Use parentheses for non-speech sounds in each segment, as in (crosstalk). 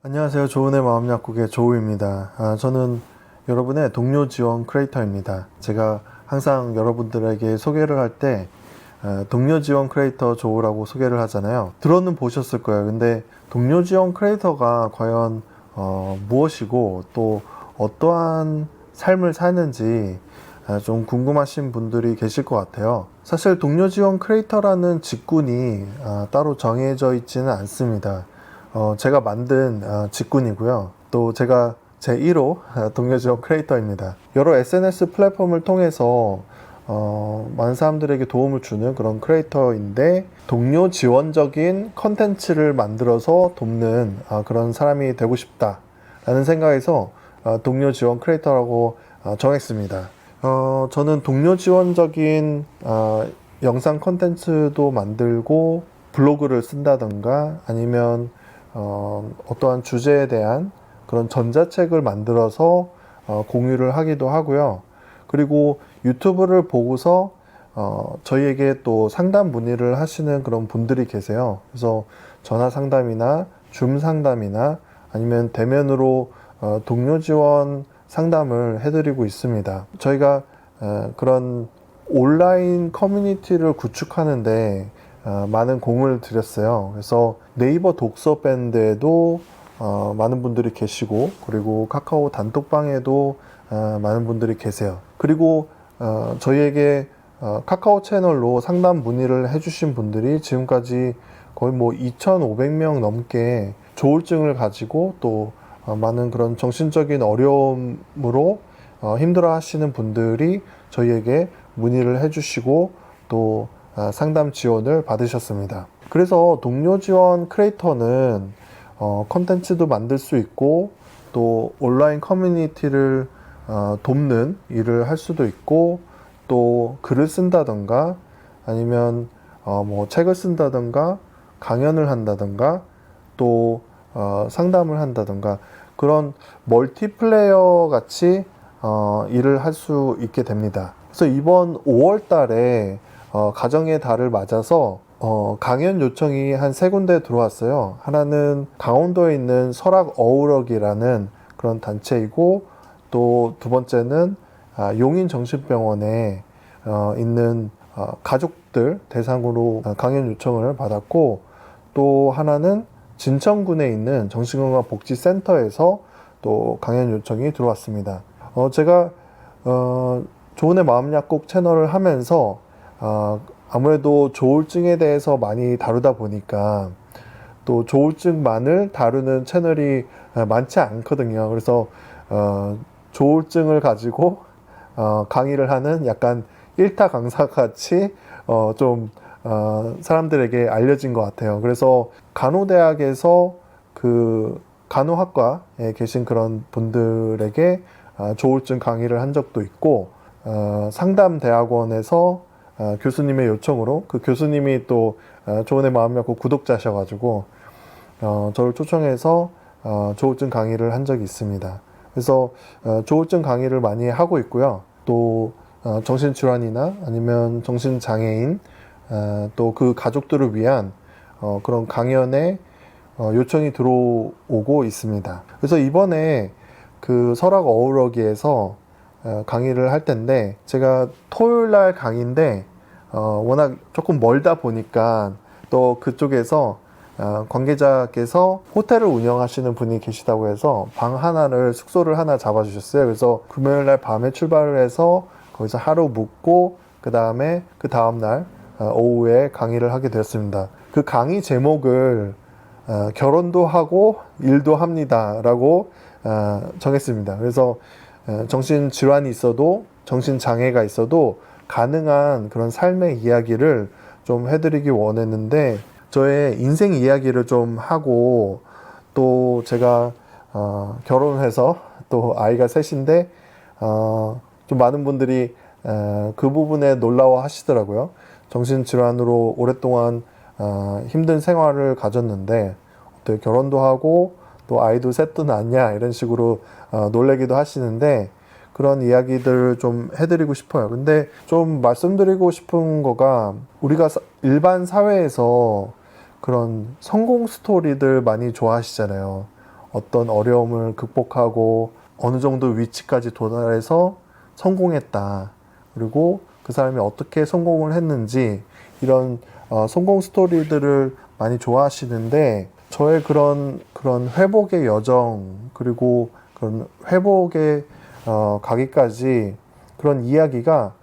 안녕하세요. 조은의 마음 약국의 조우입니다. 아, 저는 여러분의 동료 지원 크리에이터입니다. 제가 항상 여러분들에게 소개를 할때 아, 동료 지원 크리에이터 조우라고 소개를 하잖아요. 들어는 보셨을 거예요. 근데 동료 지원 크리에이터가 과연 어, 무엇이고 또 어떠한 삶을 사는지 아, 좀 궁금하신 분들이 계실 것 같아요. 사실 동료 지원 크리에이터라는 직군이 아, 따로 정해져 있지는 않습니다. 어, 제가 만든 어, 직군이고요. 또 제가 제 1호 동료 지원 크리에이터입니다. 여러 SNS 플랫폼을 통해서 어, 많은 사람들에게 도움을 주는 그런 크리에이터인데 동료 지원적인 컨텐츠를 만들어서 돕는 아, 그런 사람이 되고 싶다라는 생각에서 어, 동료 지원 크리에이터라고 어, 정했습니다. 어, 저는 동료 지원적인 어, 영상 컨텐츠도 만들고 블로그를 쓴다던가 아니면 어, 어떠한 주제에 대한 그런 전자책을 만들어서 어, 공유를 하기도 하고요. 그리고 유튜브를 보고서 어, 저희에게 또 상담 문의를 하시는 그런 분들이 계세요. 그래서 전화 상담이나 줌 상담이나 아니면 대면으로 어, 동료 지원 상담을 해드리고 있습니다. 저희가 어, 그런 온라인 커뮤니티를 구축하는데 어, 많은 공을 들였어요. 그래서 네이버 독서 밴드에도 어, 많은 분들이 계시고 그리고 카카오 단톡방에도 어, 많은 분들이 계세요. 그리고 어, 저희에게 어, 카카오 채널로 상담 문의를 해주신 분들이 지금까지 거의 뭐 2,500명 넘게 조울증을 가지고 또 어, 많은 그런 정신적인 어려움으로 어, 힘들어 하시는 분들이 저희에게 문의를 해주시고 또 어, 상담 지원을 받으셨습니다. 그래서 동료 지원 크리에이터는 어, 컨텐츠도 만들 수 있고 또 온라인 커뮤니티를 어, 돕는 일을 할 수도 있고 또 글을 쓴다던가 아니면 어, 뭐 책을 쓴다던가 강연을 한다던가 또 어, 상담을 한다던가 그런 멀티플레이어 같이 어, 일을 할 수 있게 됩니다. 그래서 이번 5월 달에 어, 가정의 달을 맞아서 어, 강연 요청이 한 세 군데 들어왔어요. 하나는 강원도에 있는 설악 어우럭이라는 그런 단체이고 또 두 번째는 아, 용인 정신병원에 어, 있는 어, 가족들 대상으로 어, 강연 요청을 받았고 또 하나는 진천군에 있는 정신건강복지센터에서 또 강연 요청이 들어왔습니다. 어, 제가 어, 조은의 마음약국 채널을 하면서 어, 아무래도 조울증에 대해서 많이 다루다 보니까 또 조울증만을 다루는 채널이 어, 많지 않거든요. 그래서 어, 조울증을 가지고 어, 강의를 하는 약간 일타 강사 같이 어, 좀 어, 사람들에게 알려진 것 같아요. 그래서 간호대학에서 그 간호학과에 계신 그런 분들에게 어, 조울증 강의를 한 적도 있고 어, 상담대학원에서 어, 교수님의 요청으로 그 교수님이 또 어, 조은의 마음약국 구독자셔가지고 어, 저를 초청해서 어, 조울증 강의를 한 적이 있습니다. 그래서 어, 조울증 강의를 많이 하고 있고요. 또 어, 정신질환이나 아니면 정신장애인 어, 또그 가족들을 위한 어, 그런 강연에 어, 요청이 들어오고 있습니다. 그래서 이번에 그 설악 어우러기에서 어, 강의를 할 텐데 제가 토요일 날 강의인데 어, 워낙 조금 멀다 보니까 또 그쪽에서 어, 관계자께서 호텔을 운영하시는 분이 계시다고 해서 방 하나를 숙소를 하나 잡아주셨어요. 그래서 금요일 날 밤에 출발을 해서 거기서 하루 묵고 그 다음에 그 다음 날 어, 오후에 강의를 하게 되었습니다. 그 강의 제목을 어, 결혼도 하고 일도 합니다라고 어, 정했습니다. 그래서 어, 정신 질환이 있어도 정신 장애가 있어도 가능한 그런 삶의 이야기를 좀 해드리기 원했는데 저의 인생 이야기를 좀 하고 또 제가 어, 결혼해서 또 아이가 셋인데 어, 좀 많은 분들이 어, 그 부분에 놀라워 하시더라고요. 정신질환으로 오랫동안 어, 힘든 생활을 가졌는데 어떻게 결혼도 하고 또 아이도 셋도 낳냐 이런 식으로 어, 놀래기도 하시는데 그런 이야기들을 좀 해드리고 싶어요. 근데 좀 말씀드리고 싶은 거가 우리가 사- 일반 사회에서 그런 성공 스토리들 많이 좋아하시잖아요. 어떤 어려움을 극복하고 어느 정도 위치까지 도달해서 성공했다. 그리고 그 사람이 어떻게 성공을 했는지 이런 어, 성공 스토리들을 많이 좋아하시는데 저의 그런 그런 회복의 여정 그리고 그런 회복의 어, 가기까지 그런 이야기가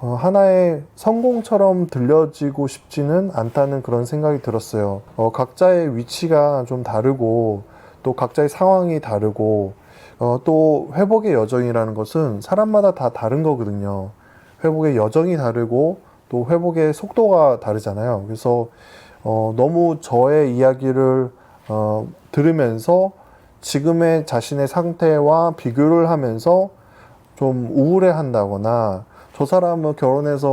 어, 하나의 성공처럼 들려지고 싶지는 않다는 그런 생각이 들었어요. 어, 각자의 위치가 좀 다르고 또 각자의 상황이 다르고 어, 또 회복의 여정이라는 것은 사람마다 다 다른 거거든요. 회복의 여정이 다르고 또 회복의 속도가 다르잖아요. 그래서 어, 너무 저의 이야기를 어, 들으면서 지금의 자신의 상태와 비교를 하면서 좀 우울해 한다거나 저 사람은 결혼해서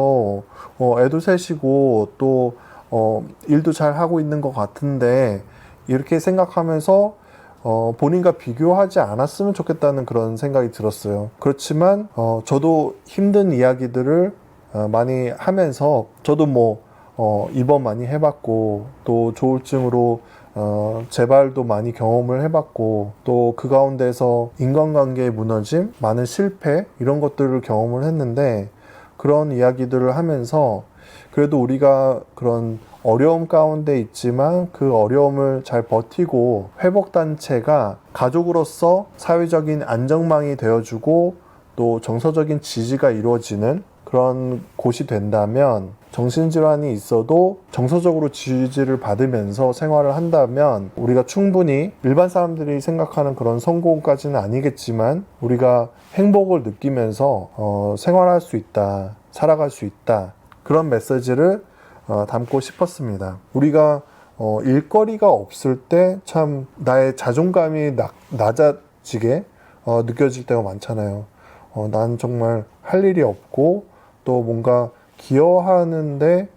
어, 애도 셋이고 또 어, 일도 잘 하고 있는 것 같은데 이렇게 생각하면서 어, 본인과 비교하지 않았으면 좋겠다는 그런 생각이 들었어요. 그렇지만 어, 저도 힘든 이야기들을 어, 많이 하면서 저도 뭐 어, 입원 많이 해봤고 또 조울증으로 어, 재발도 많이 경험을 해봤고 또 그 가운데서 인간관계의 무너짐, 많은 실패 이런 것들을 경험을 했는데 그런 이야기들을 하면서 그래도 우리가 그런 어려움 가운데 있지만 그 어려움을 잘 버티고 회복단체가 가족으로서 사회적인 안정망이 되어주고 또 정서적인 지지가 이루어지는 그런 곳이 된다면 정신질환이 있어도 정서적으로 지지를 받으면서 생활을 한다면 우리가 충분히 일반 사람들이 생각하는 그런 성공까지는 아니겠지만 우리가 행복을 느끼면서 어, 생활할 수 있다, 살아갈 수 있다 그런 메시지를 어, 담고 싶었습니다. 우리가 어, 일거리가 없을 때 참 나의 자존감이 낮, 낮아지게 어, 느껴질 때가 많잖아요. 어, 난 정말 할 일이 없고 또 뭔가 기여하는데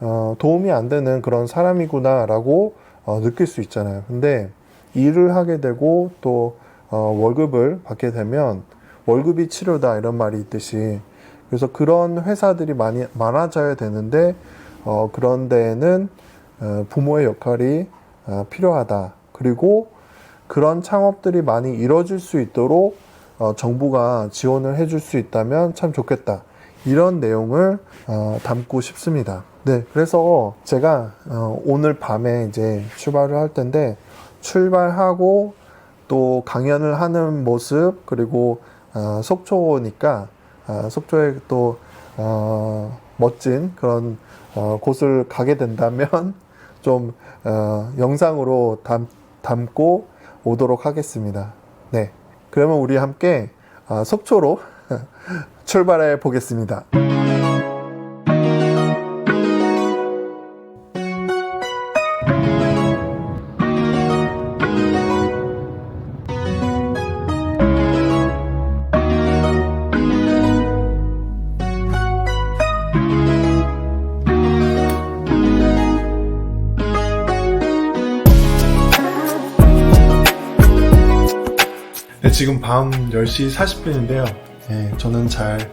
어, 도움이 안 되는 그런 사람이구나라고 어, 느낄 수 있잖아요. 근데 일을 하게 되고 또 어, 월급을 받게 되면 월급이 치료다 이런 말이 있듯이 그래서 그런 회사들이 많이 많아져야 되는데 어, 그런 데에는 어, 부모의 역할이 어, 필요하다. 그리고 그런 창업들이 많이 이뤄질 수 있도록 어, 정부가 지원을 해줄 수 있다면 참 좋겠다. 이런 내용을 어, 담고 싶습니다. 네, 그래서 제가 어, 오늘 밤에 이제 출발을 할 텐데 출발하고 또 강연을 하는 모습 그리고 어, 속초니까 어, 속초에 또 어, 멋진 그런 어, 곳을 가게 된다면 (laughs) 좀 어, 영상으로 담, 담고 오도록 하겠습니다. 네, 그러면 우리 함께 어, 속초로 (laughs) 출발해 보겠습니다. 네, 지금 밤 10시 40분인데요. 네, 저는 잘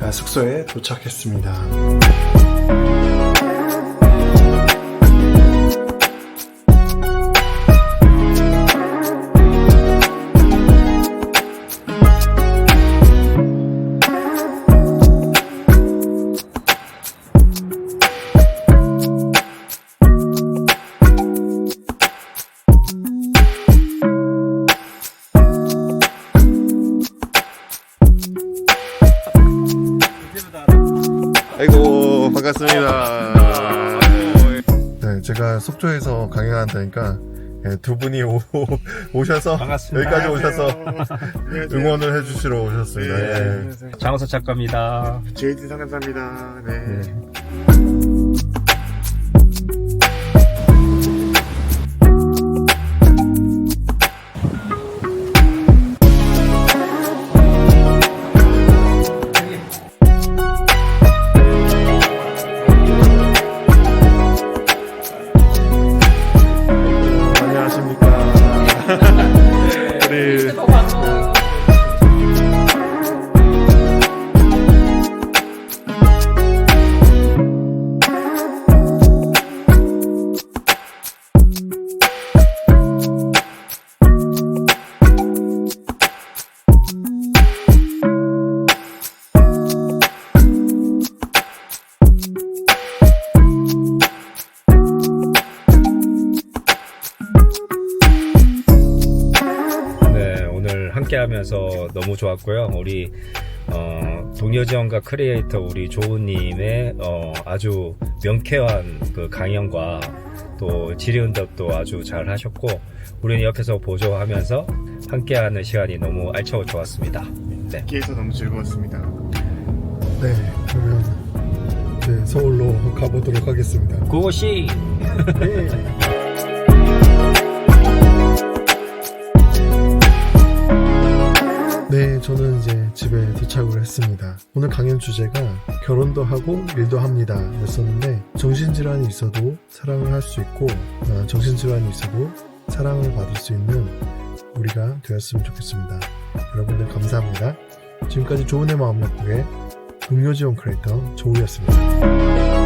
아, 숙소에 도착했습니다. 속초에서 강연한다니까 예, 두 분이 오, (laughs) 오셔서 반갑습니다. 여기까지 오셔서 안녕하세요. (laughs) 응원을 해주시러 오셨습니다. 네, 예. 장호석 작가입니다. JD 상감사입니다. 네. 네. 함께 하면서 너무 좋았고요. 우리 어, 동료 지원과 크리에이터 우리 조우님의 어, 아주 명쾌한 그 강연과 또 질의응답도 아주 잘 하셨고 우리는 옆에서 보조하면서 함께하는 시간이 너무 알차고 좋았습니다. 네. 기에서 너무 즐거웠습니다. 네, 그러면 네, 서울로 가보도록 하겠습니다. 고고씨! 네. 네, 집에 도착을 했습니다. 오늘 강연 주제가 결혼도 하고 일도 합니다. 였었는데, 정신질환이 있어도 사랑을 할 수 있고, 어, 정신질환이 있어도 사랑을 받을 수 있는 우리가 되었으면 좋겠습니다. 여러분들 감사합니다. 지금까지 좋은 내 마음 약국의 동료 지원 크리에이터 조우였습니다.